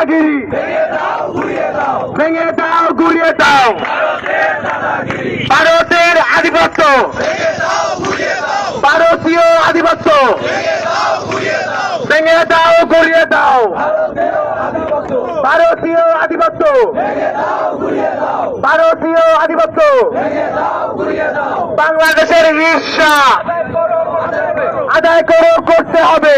দাদাগিরি। ভেঙে দাও গুড়িয়ে দাও। ভারতের আধিপত্য। ভারতীয় আধিপত্য। ভেঙে দাও গুড়িয়ে দাও। ভারতীয় আধিপত্য। ভারতীয় আধিপত্য। বাংলাদেশের হিংসা আদায় করো, করতে হবে।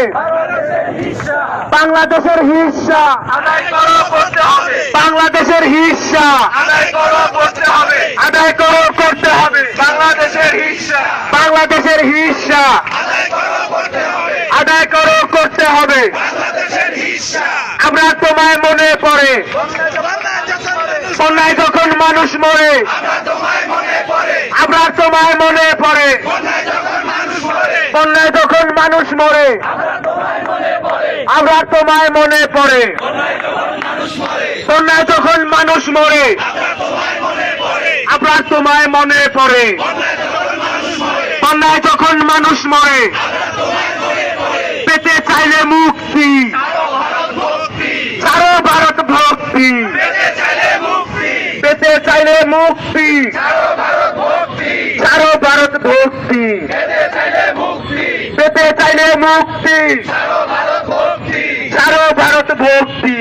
বাংলাদেশের হিংসা। আদায় করো করতে হবে। বাংলাদেশের হিংসা। আদায় করো করতে হবে। আদায় করো করতে হবে। বাংলাদেশের হিংসা। বাংলাদেশের হিংসা। আদায় করো করতে হবে। আমরা তোমায় মনে পড়ে। বন্যায় যখন মানুষ মরে আমরা তোমায় মনে পড়ে। আমরা তোমায় মনে পড়ে। বন্যায় যখন মানুষ মরে বন্যায় যখন মানুষ মরে আমরা তোমায় মনে পড়ে। বন্যায় যখন মানুষ মরে, আমরা তোমায় মনে পড়ে। বন্যায় যখন মানুষ মরে, পেতে চাইলে মুক্তি। চারো ভারত ভক্তি। পেতে চাইলে মুক্তি। চারো ভারত ভক্তি। পেতে চাইলে মুক্তি। ভক্তি।